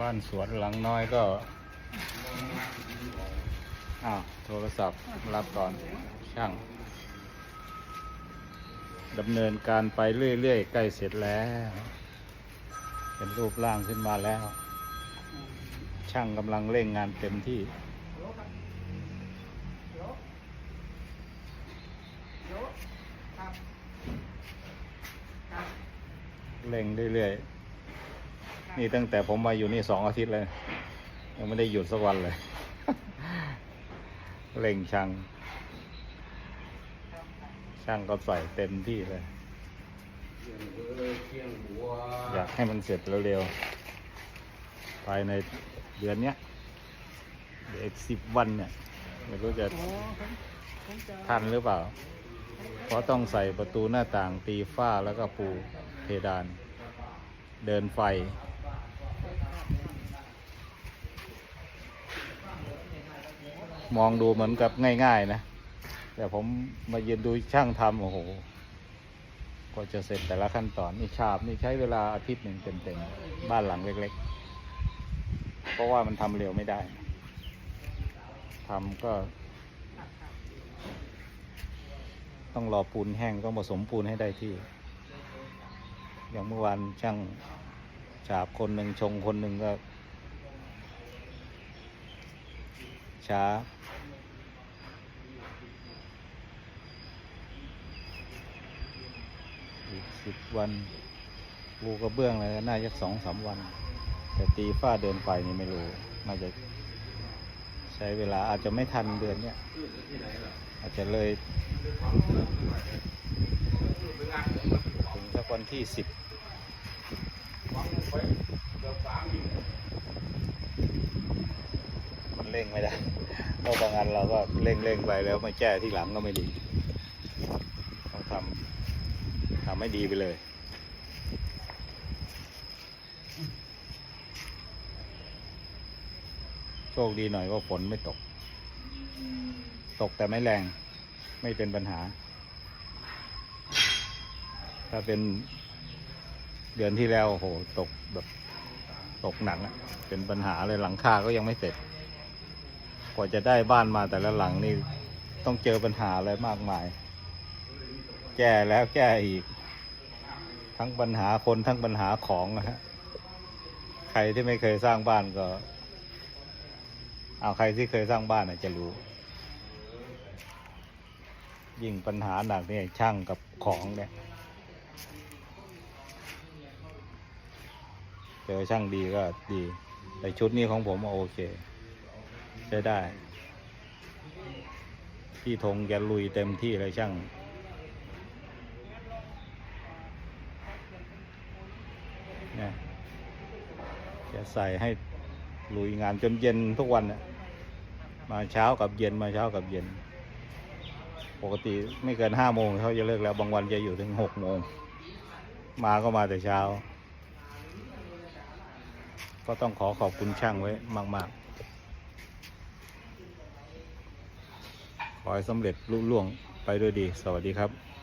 บ้านสวนหลังน้อยก็ อ้าว โทรศัพท์รับก่อน ช่างดำเนินการไปเรื่อยๆ ใกล้เสร็จแล้ว เป็นรูปร่างขึ้นมาแล้ว ช่างกำลังเร่งงานเต็มที่ เร่งเรื่อยๆ นี่ตั้งแต่ผมมาอยู่นี่สองอาทิตย์เลย ยังไม่ได้หยุดสักวันเลยเร่งช่างช่างก็ใส่เต็มที่เลย อยากให้มันเสร็จเร็วๆภายในเดือนเนี้ยเดี๋ยวอีกสิบวันเนี่ยไม่รู้จะทันหรือเปล่า เพราะต้องใส่ประตูหน้าต่างตีฝ้าแล้วก็ปูเพดาน เดินไฟ มองดูเหมือนกับง่าย ๆ นะ แต่ผมมายืนดูช่างทำโอ้โหกว่าจะเสร็จแต่ละขั้นตอนนี่ฉาบนี่ใช้เวลาอาทิตย์หนึ่งเต็มๆบ้านหลังเล็ก ๆ เพราะว่ามันทำเร็วไม่ได้ทำก็ ต้องรอปูนแห้งต้องผสมปูนให้ได้ที่ อย่างเมื่อวานช่างฉาบคนหนึ่งชงคนหนึ่งก็ช้า อีกสิบ วันปูกระเบื้องอะไรก็น่าจะสองสามวัน แต่ตีฝ้าเดินไฟนี่ไม่รู้น่าจะใช้เวลาอาจจะไม่ทันเดือนเนี้ยอาจจะเลยถึงสักวันที่สิบมันเร่งไม่ได้เพราะบางอันเราก็เร่งเร่งไปแล้วมาแก้ที่หลังก็ไม่ดี ต้องทำทำให้ดีไปเลย โชคดีหน่อยว่าฝนไม่ตก ตกแต่ไม่แรง ไม่เป็นปัญหา ถ้าเป็นเดือนที่แล้วโอ้โหตกแบบตกหนักอะเป็นปัญหาเลยหลังคาก็ยังไม่เสร็จ กว่าจะได้บ้านมาแต่ละหลังนี่ต้องเจอปัญหาอะไรมากมาย แก้แล้วแก้อีก ทั้งปัญหาคนทั้งปัญหาของนะฮะใครที่ไม่เคยสร้างบ้านก็ เอาใครที่เคยสร้างบ้านน่ะจะรู้ ยิ่งปัญหาหนักเนี่ยช่างกับของเนี่ยเจอช่างดีก็ดี แต่ชุดนี้ของผมโอเค ใช้ได้ พี่ธงแกลุยเต็มที่เลยช่าง เนี่ยแก ใส่ให้ลุยงานจนเย็นทุกวันน่ะมาเช้ากับเย็นมาเช้ากับเย็น ปกติไม่เกินห้าโมงเขาจะเลิกแล้วบางวันจะอยู่ถึงหกโมงมาก็มาแต่เช้า ก็ต้องขอขอบคุณช่างไว้มาก ๆ ขอให้สำเร็จลุล่วงไปด้วยดี สวัสดีครับ